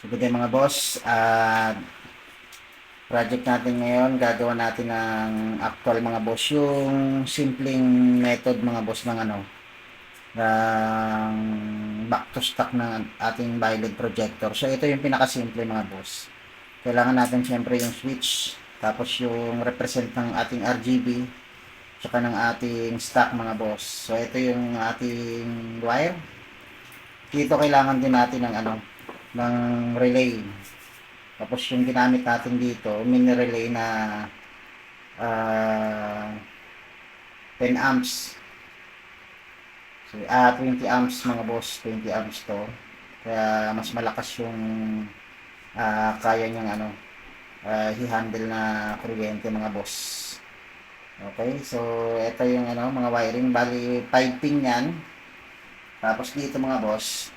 So good day mga boss. Ah, project natin ngayon, gagawa natin ng actual mga boss. Yung simpleng method mga boss ng ano, ng back to stock ng ating violet projector. So ito yung pinakasimple mga boss. Kailangan natin siyempre yung switch, tapos yung represent ng ating RGB, tsaka ng ating stock mga boss. So ito yung ating wire. Dito kailangan din natin ng ano, ng relay. Tapos yung ginamit natin dito, mini relay na ah 10 amps. So, ah 20 amps mga boss, 20 amps to. Kaya mas malakas yung ah kaya niyang ano, ah, i-handle na kuryente mga boss. Okay, so ito yung ano, mga wiring, bali 5 pin yan. Tapos dito mga boss,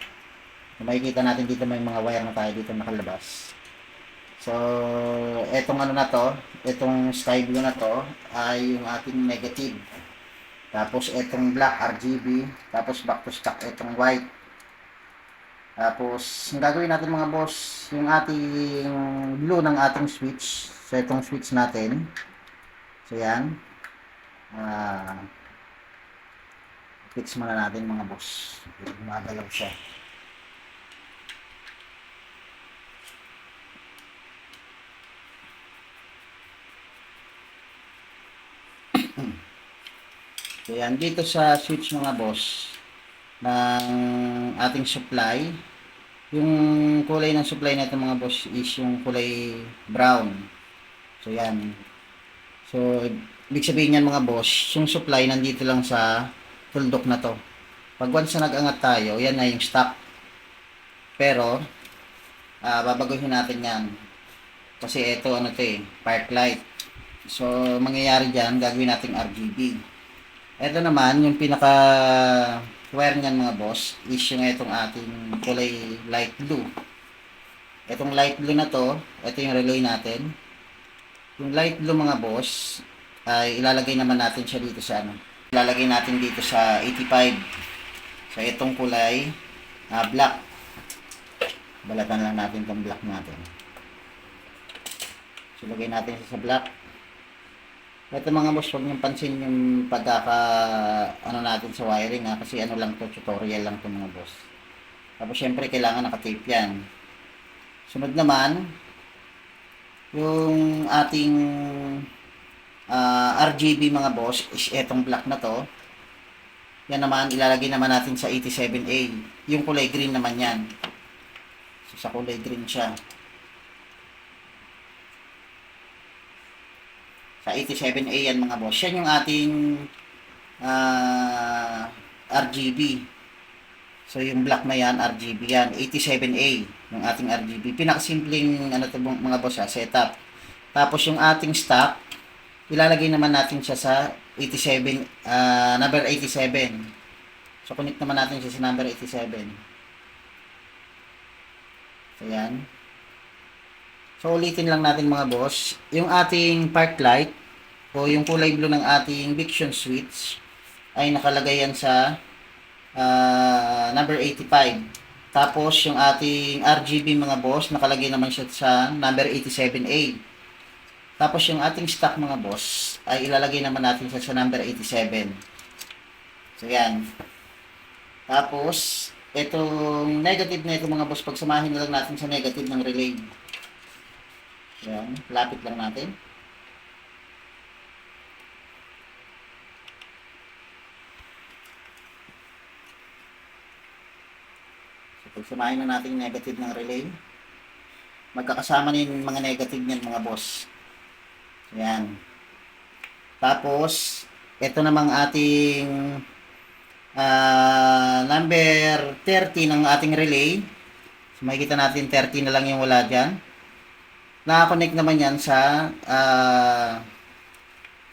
kung makikita natin dito may mga wire na tayo dito nakalabas. So, etong ano na to, etong sky blue na to ay yung ating negative. Tapos etong black RGB, tapos back to stock etong white. Tapos, ang gagawin natin mga boss, yung ating blue ng ating switch. So, etong switch natin. So, yan. Ah, fix muna natin mga boss. Gumagalaw siya. So yan, dito sa switch mga boss ng ating supply, yung kulay ng supply nito mga boss is yung kulay brown. So yan. So, ibig sabihin yan mga boss, yung supply nandito lang sa tuldok na to. Pag once na nag-angat tayo, yan na yung stock. Pero, ah babaguhin natin yan. Kasi ito ano to eh, park light. So, mangyayari dyan, gagawin natin RGB. Ito naman, yung pinaka wire niyan mga boss, is yung itong ating kulay light blue. Itong light blue na to, ito yung relay natin. Yung light blue mga boss, ay ilalagay naman natin siya dito sa ano. Ilalagay natin dito sa 85. So, itong kulay, ah, black. Balatan lang natin itong black natin. So, lagay natin siya sa black. Ito mga boss, huwag niyong pansin yung pagkaka, ano natin sa wiring ha, kasi ano lang to, tutorial lang to mga boss. Tapos syempre, kailangan nakatape yan. Sunod naman, yung ating ah, RGB mga boss, is etong black na to. Yan naman, ilalagay naman natin sa 87A. Yung kulay green naman yan. So, sa kulay green siya. Sa 87A yan mga boss. Yan yung ating ah, RGB. So yung black na yan, RGB yan. 87A yung ating RGB. Pinakasimpleng ano to mga boss ha, setup. Tapos yung ating stock, ilalagay naman natin siya sa 87, ah, number 87. So connect naman natin siya sa number 87. So yan. So ulitin lang natin mga boss, yung ating park light o yung kulay blue ng ating Viction switch ay nakalagay yan sa ah, number 85. Tapos yung ating RGB mga boss, nakalagay naman siya sa number 87A. Tapos yung ating stock mga boss ay ilalagay naman natin siya sa number 87. So yan. Tapos itong negative na ito mga boss, pagsamahin na lang natin sa negative ng relay. Yan, lapit lang natin. So, pagsamahin na natin negative ng relay. Magkakasama na yung mga negative niyan mga boss. Yan. Tapos, ito namang ating ah, number 30 ng ating relay. So, makikita natin 30 na lang yung wala dyan nakakonect naman yan sa ah,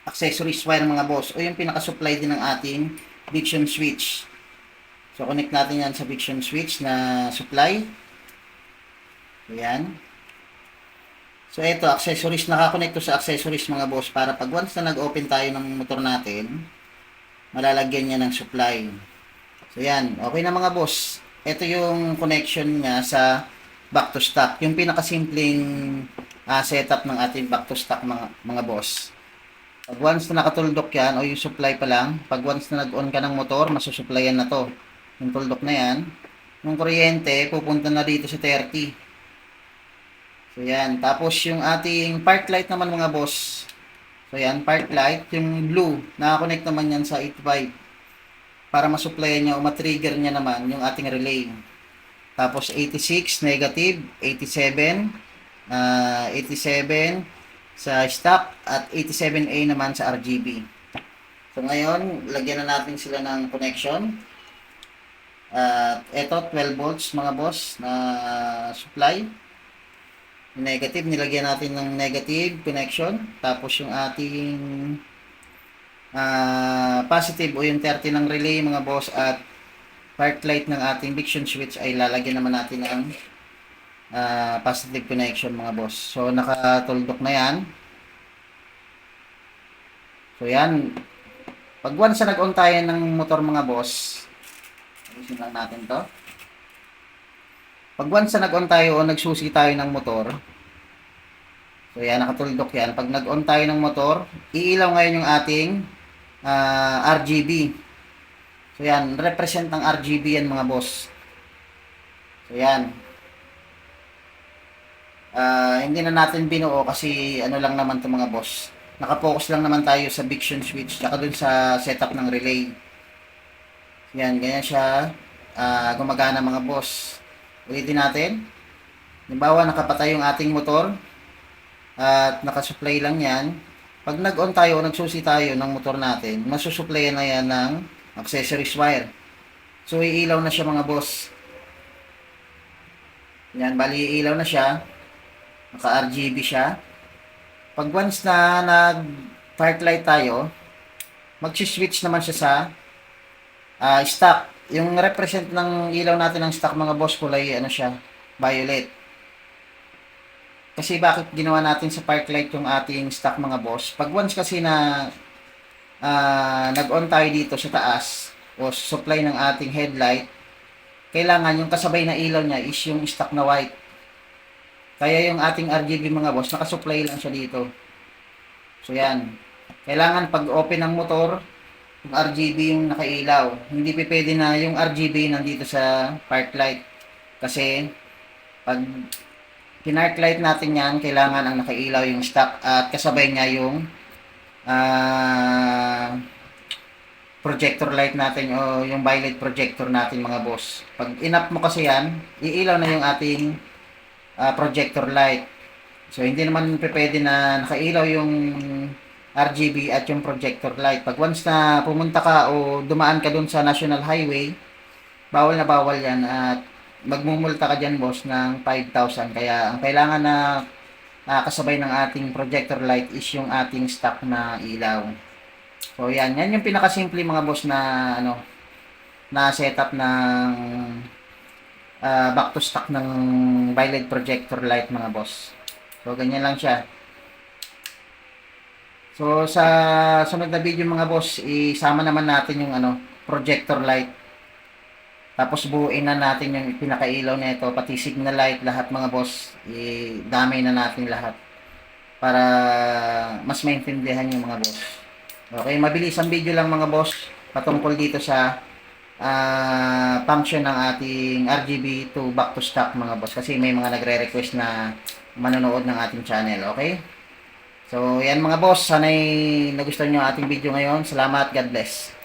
accessories wire mga boss o yung pinaka-supply din ng ating Viction switch. So connect natin yan sa Viction switch na supply. Ayan. So ito, accessories, nakakonect to sa accessories mga boss para pag once na nag-open tayo ng motor natin, malalagyan niya ng supply. So yan, okay na mga boss. Ito yung connection niya sa back to stock. Yung pinakasimpleng ah, setup ng ating back to stock mga, mga boss. Pag once na nakatuldok yan, o yung supply pa lang, pag once na nag-on ka ng motor, masusupplyan na to. Yung tuldok na yan, yung kuryente, pupunta na dito sa 30. So yan. Tapos yung ating park light naman mga boss. So yan, park light, yung blue, nakakonect naman yan sa 85 para masupplyan niya o matrigger niya naman yung ating relay. Tapos 86 negative, 87, ah 87 sa stock at 87A naman sa RGB. So ngayon, lagyan na natin sila ng connection. At eto 12 volts mga boss na supply. Negative, nilagyan natin ng negative connection. Tapos yung ating ah positive o yung 30 ng relay mga boss at park light ng ating Viction switch ay lalagyan naman natin ng ah, positive connection mga boss. So nakatuldok na yan. So yan. Pag once na nag-on tayo ng motor mga boss, ayusin lang natin to. Pag once na nag-on tayo o nagsusi tayo ng motor, so yan, nakatuldok yan. Pag nag-on tayo ng motor, iilaw ngayon yung ating ah, RGB. So yan, represent ng RGB yan mga boss. So yan. Ah, hindi na natin binuo kasi ano lang naman to mga boss. Nakapokus lang naman tayo sa Viction switch tsaka dun sa setup ng relay. Yan, ganyan siya ah, gumagana mga boss. Ulitin natin. Halimbawa, nakapatay yung ating motor at nakasupply lang yan. Pag nag-on tayo nagsusi tayo ng motor natin, masusupplyan na yan ng accessories wire. So, iilaw na siya mga boss. Yan, bali iilaw na siya. Naka-RGB siya. Pag once na nag-park light tayo, mag-switch naman siya sa ah, stock. Yung represent ng ilaw natin ng stock mga boss kulay ano siya, violet. Kasi bakit ginawa natin sa park light yung ating stock mga boss? Pag once kasi na ah, nag-on tayo dito sa taas o supply ng ating headlight, kailangan yung kasabay na ilaw niya is yung stock na white. Kaya yung ating RGB mga boss, nakasupply lang siya dito. So yan. Kailangan pag open ng motor, yung RGB yung nakailaw. Hindi pa pwede na yung RGB nandito sa park light. Kasi pag pinark light natin yan, kailangan ang nakailaw yung stock at kasabay niya yung ah projector light natin o yung violet projector natin mga boss. Pag inap mo kasi yan, iilaw na yung ating ah, projector light. So hindi naman pwede na nakailaw yung RGB at yung projector light. Pag once na pumunta ka o dumaan ka dun sa National Highway, bawal na bawal yan at magmumulta ka dyan boss ng 5,000. Kaya ang kailangan na ah, kasabay ng ating projector light is yung ating stock na ilaw. So yan, yan yung pinakasimple mga boss na ano na setup ng ah, back to stock ng violet projector light mga boss. So ganyan lang siya. So sa sunod na video mga boss, isama naman natin yung ano, projector light. Tapos buuin na natin yung pinakailaw nito, pati signal light, lahat mga boss, i-damay na natin lahat para mas maintindihan yung mga boss. Okay, mabilis ang video lang mga boss patungkol dito sa ah, function ng ating RGB to back to stock mga boss kasi may mga nagre-request na manonood ng ating channel, okay? So, yan mga boss, sana'y nagustuhan nyo ating video ngayon. Salamat, God bless.